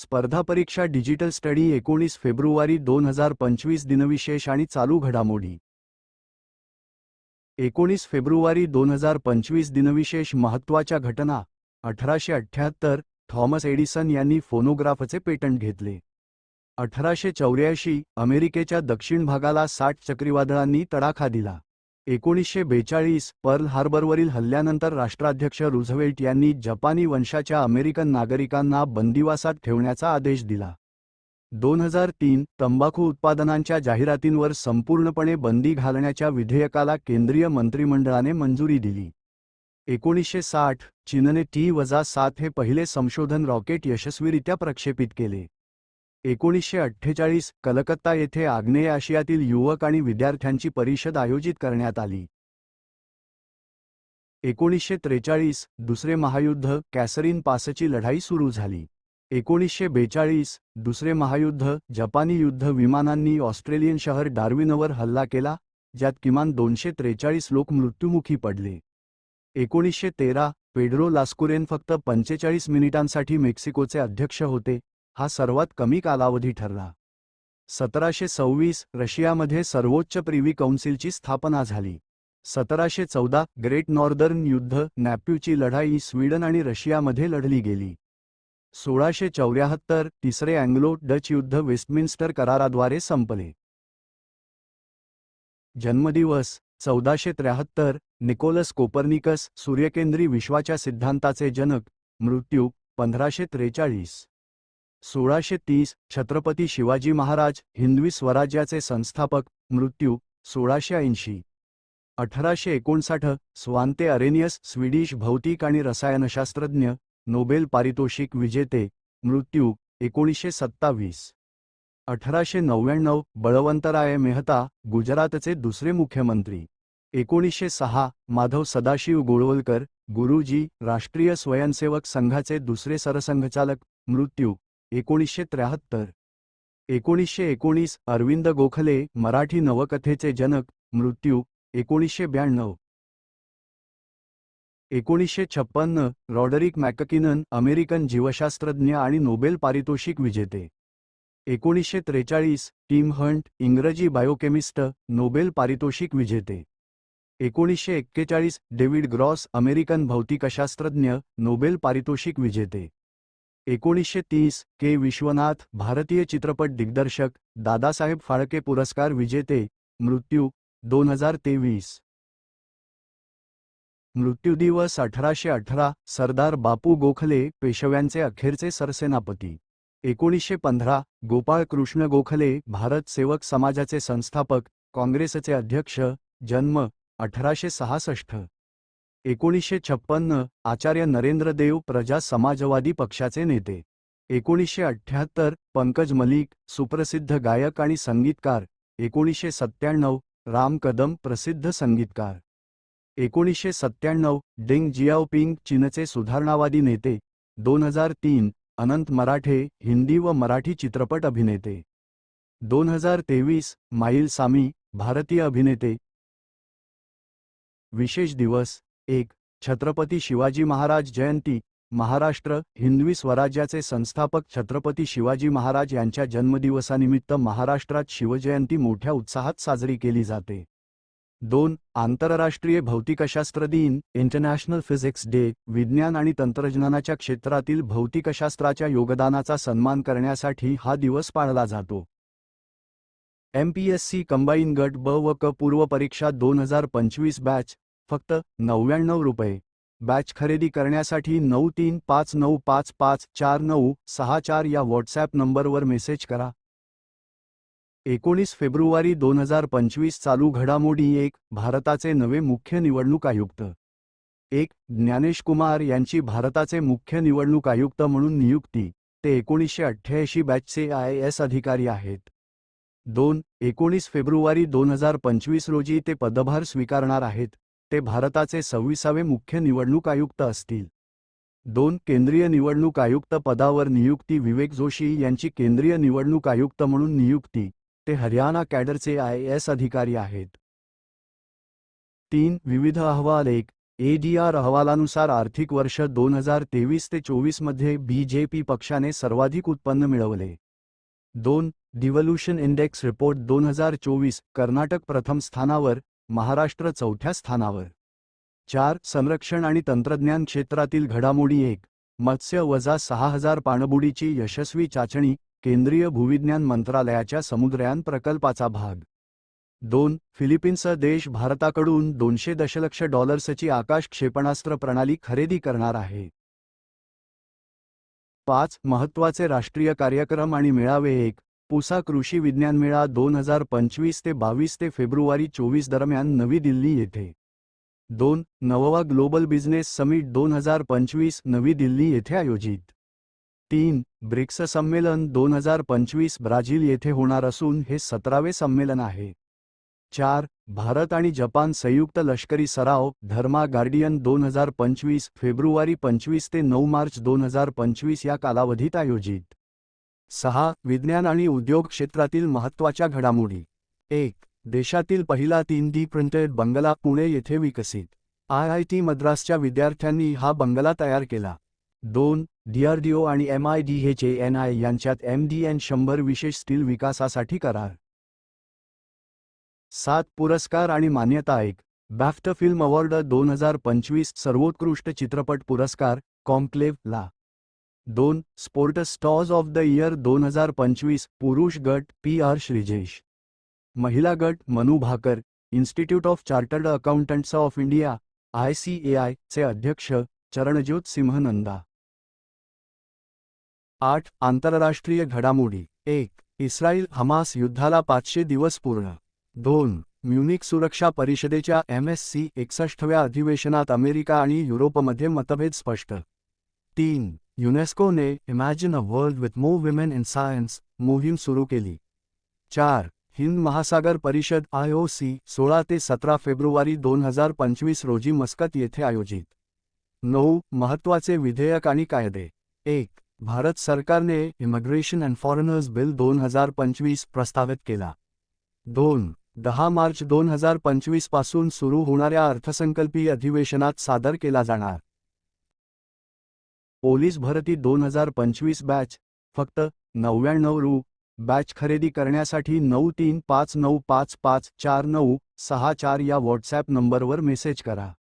स्पर्धा परीक्षा digital study एकोणीस फेब्रुवारी दोन हजार पंचवीस दिनविशेष आणि चालू घडामोडी. एकोणीस फेब्रुवारी दोन हजार पंचवीस दिनविशेष महत्त्वाच्या घटना अठराशे अठ्ठ्याहत्तर थॉमस एडिसन यांनी फोनोग्राफचे पेटंट घेतले. अठराशे चौऱ्याऐंशी अमेरिकेच्या दक्षिण भागाला साठ चक्रीवादळांनी तडाखा दिला. एकोणीसशे बेचाळीस पर्ल हार्बरवरील हल्ल्यानंतर राष्ट्राध्यक्ष रुझवेल्ट यांनी जपानी वंशाच्या अमेरिकन नागरिकांना बंदिवासात ठेवण्याचा आदेश दिला. दोन हजार तीन तंबाखू उत्पादनांच्या जाहिरातींवर संपूर्णपणे बंदी घालण्याच्या विधेयकाला केंद्रीय मंत्रिमंडळाने मंजुरी दिली. एकोणीसशे साठ चीनने टी वजा सात हे पहिले संशोधन रॉकेट यशस्वीरित्या प्रक्षेपित केले. एकोणीसशे अठ्ठेचाळीस कलकत्ता येथे आग्नेय आशियातील युवक आणि विद्यार्थ्यांची परिषद आयोजित करण्यात आली. एकोणीसशे त्रेचाळीस दुसरे महायुद्ध कॅसरीन पासची लढाई सुरू झाली. एकोणीसशे बेचाळीस दुसरे महायुद्ध जपानी युद्ध विमानांनी ऑस्ट्रेलियन शहर डार्विनवर हल्ला केला ज्यात किमान दोनशे त्रेचाळीस लोक मृत्युमुखी पडले. एकोणीसशे तेरा पेड्रो लास्कुरेन फक्त पंचेचाळीस मिनिटांसाठी मेक्सिकोचे अध्यक्ष होते हा सर्वात कमी कालावधी ठरला. सतराशे सव्वीस रशियामध्ये सर्वोच्च प्रिव्ही कौन्सिलची स्थापना झाली. सतराशे चौदा ग्रेट नॉर्दर्न युद्ध नॅप्यूची लढाई स्वीडन आणि रशियामध्ये लढली गेली. सोळाशे चौऱ्याहत्तर तिसरे अँग्लो डच युद्ध वेस्टमिन्स्टर कराराद्वारे संपले. जन्मदिवस चौदाशे त्र्याहत्तर निकोलस कोपर्निकस सूर्यकेंद्री विश्वाच्या सिद्धांताचे जनक मृत्यू पंधराशे त्रेचाळीस. सोळाशे तीस छत्रपती शिवाजी महाराज हिंदवी स्वराज्याचे संस्थापक मृत्यू सोळाशे ऐंशी. अठराशे एकोणसाठ स्वांते अरेनियस स्वीडिश भौतिक आणि रसायनशास्त्रज्ञ नोबेल पारितोषिक विजेते मृत्यू एकोणीसशे सत्तावीस. अठराशे नव्याण्णव बळवंतराय मेहता गुजरातचे दुसरे मुख्यमंत्री. एकोणीसशे सहा माधव सदाशिव गोळवलकर गुरुजी राष्ट्रीय स्वयंसेवक संघाचे दुसरे सरसंघचालक मृत्यू. एकोणीसशे त्र्याहत्तर. एकोणीसशे एकोणीस अरविंद गोखले मराठी नवकथेचे जनक मृत्यू एकोणीसशे ब्याण्णव. एकोणीसशे छप्पन्न रॉडरिक मॅककिनन अमेरिकन जीवशास्त्रज्ञ आणि नोबेल पारितोषिक विजेते. एकोणीसशे त्रेचाळीस टीम हंट इंग्रजी बायोकेमिस्ट नोबेल पारितोषिक विजेते. एकोणीसशे एक्केचाळीस डेव्हिड ग्रॉस अमेरिकन भौतिकशास्त्रज्ञ नोबेल पारितोषिक विजेते. एकोणीसशे तीस के विश्वनाथ भारतीय चित्रपट दिग्दर्शक दादासाहेब फाळके पुरस्कार विजेते मृत्यू दोन हजार तेवीस. मृत्यूदिवस अठराशे अठरा सरदार बापू गोखले पेशव्यांचे अखेरचे सरसेनापती. एकोणीसशे पंधरा गोपाळ कृष्ण गोखले भारत सेवक समाजाचे संस्थापक काँग्रेसचे अध्यक्ष जन्म अठराशे सहासष्ट. एकोणीसशे छप्पन्न आचार्य नरेंद्र देव प्रजा समाजवादी पक्षाचे नेते. एकोणीसशे अठ्ठ्याहत्तर पंकज मलिक सुप्रसिद्ध गायक आणि संगीतकार. एकोणीसशे सत्त्याण्णव राम कदम प्रसिद्ध संगीतकार. एकोणीसशे सत्त्याण्णव डेंग जियाओपिंग चीनचे सुधारणावादी नेते. दोन हजार तीन अनंत मराठे हिंदी व मराठी चित्रपट अभिनेते. दोन हजार तेवीस माईल सामी भारतीय अभिनेते. विशेष दिवस एक छत्रपती शिवाजी महाराज जयंती महाराष्ट्र हिंदवी स्वराज्याचे संस्थापक छत्रपती शिवाजी महाराज यांच्या जन्मदिवसानिमित्त महाराष्ट्रात शिवजयंती मोठ्या उत्साहात साजरी केली जाते. दोन आंतरराष्ट्रीय भौतिकशास्त्र दिन इंटरनॅशनल फिजिक्स डे विज्ञान आणि तंत्रज्ञानाच्या क्षेत्रातील भौतिकशास्त्राच्या योगदानाचा सन्मान करण्यासाठी हा दिवस पाळला जातो. एमपीएससी कंबाईन गट ब व क पूर्व परीक्षा दोन हजार पंचवीस बॅच फक्त नव्याण्णव रुपये. बॅच खरेदी करण्यासाठी नऊ तीन पाच नऊ पाच पाच चार नऊ सहा चार या व्हॉट्सॲप नंबरवर मेसेज करा. एकोणीस फेब्रुवारी दोन हजार पंचवीस चालू घडामोडी एक भारताचे नवे मुख्य निवडणूक आयुक्त. एक ज्ञानेश कुमार यांची भारताचे मुख्य निवडणूक आयुक्त म्हणून नियुक्ती. ते एकोणीसशे अठ्ठ्याऐंशी बॅचचे आय एस अधिकारी आहेत. दोन एकोणीस फेब्रुवारी दोन हजार पंचवीस रोजी ते पदभार स्वीकारणार आहेत. ते भारताचे सव्वीसावे मुख्य निवडणूक आयुक्त असतील. दोन केंद्रीय निवडणूक आयुक्त पदावर नियुक्ती विवेक जोशी यांची केंद्रीय निवडणूक आयुक्त म्हणून नियुक्ती ते हरियाणा कॅडरचे आय एस अधिकारी आहेत. तीन विविध अहवाल एक एडीआर अहवालानुसार आर्थिक वर्ष दोन हजार तेवीस ते चोवीसमध्ये बीजेपी पक्षाने सर्वाधिक उत्पन्न मिळवले. दोन डिव्होल्युशन इंडेक्स रिपोर्ट दोन हजार चोवीस कर्नाटक प्रथम स्थानावर महाराष्ट्र चौथ्या स्थानावर. चार संरक्षण आणि तंत्रज्ञान क्षेत्रातील घडामोडी एक मत्स्य वजा सहा हजार पाणबुडीची यशस्वी चाचणी केंद्रीय भूविज्ञान मंत्रालयाच्या समुद्रयान प्रकल्पाचा भाग. दोन फिलिपिन्स देश भारताकडून दोनशे दशलक्ष डॉलर्सची आकाश क्षेपणास्त्र प्रणाली खरेदी करणार आहे. पाच महत्त्वाचे राष्ट्रीय कार्यक्रम आणि मेळावे एक पुसा कृषी विज्ञान मेळा दोन हजार पंचवीस ते बावीस ते फेब्रुवारी चोवीस दरम्यान नवी दिल्ली येथे. दोन नववा ग्लोबल बिझनेस समिट दोन हजार पंचवीस नवी दिल्ली येथे आयोजित. तीन ब्रिक्स संमेलन दोन हजार पंचवीस ब्राझील येथे होणार असून हे सतरावे संमेलन आहे. चार भारत आणि जपान संयुक्त लष्करी सराव धर्मा गार्डियन दोन हजार पंचवीस फेब्रुवारी पंचवीस ते नऊ मार्च दोन हजार पंचवीस या कालावधीत आयोजित. सहा विज्ञान आणि उद्योग क्षेत्रातील महत्त्वाच्या घडामोडी. एक देशातील पहिला तीन डी प्रिंटेड बंगला पुणे येथे विकसित. आय आय टी मद्रासच्या विद्यार्थ्यांनी हा बंगला तयार केला. दोन डीआरडीओ आणि M I D H N I यांच्यात एम डी एन शंभर विशेष स्टील विकासासाठी करार. सात पुरस्कार आणि मान्यता एक. बॅफ्ट फिल्म अवॉर्ड दोन हजार पंचवीस सर्वोत्कृष्ट चित्रपट पुरस्कार कॉम्क्लेव्ह ला. दोन sport stars of the year दोन हजार पंचवीस पुरुष गट पी आर श्रीजेश. महिला गट Manu Bhaker institute of chartered accountants of India I C A I चे अध्यक्ष चरणज्योत सिंह नंदा आठ आंतरराष्ट्रीय घडामोडी. एक इस्रायल हमास युद्धाला पाचशे दिवस पूर्ण. दोन म्युनिक सुरक्षा परिषदेच्या एम एस सी एकसष्टव्या अधिवेशनात अमेरिका आणि युरोपमध्ये मतभेद स्पष्ट. तीन युनेस्कोने imagine a world with more women in science मोहीम सुरू केली. चार हिंद महासागर परिषद आय ओ सी सोळा ते सतरा फेब्रुवारी दोन हजार पंचवीस रोजी मस्कत येथे आयोजित. नऊ महत्त्वाचे विधेयक आणि कायदे. एक भारत सरकारने इमिग्रेशन अँड फॉरेनर्स बिल दोन हजार पंचवीस प्रस्तावित केला. दोन दहा मार्च दोन हजार पंचवीसपासून सुरू होणाऱ्या अर्थसंकल्पीय अधिवेशनात सादर केला जाणार. पोलीस भरती दोन हजार पंचवीस बॅच फक्त नव्याण्णव रु. बॅच खरेदी करण्यासाठी नऊ तीन पाच नऊ पाच पाच चार नऊ सहा चार या व्हॉट्सॲप नंबरवर मेसेज करा.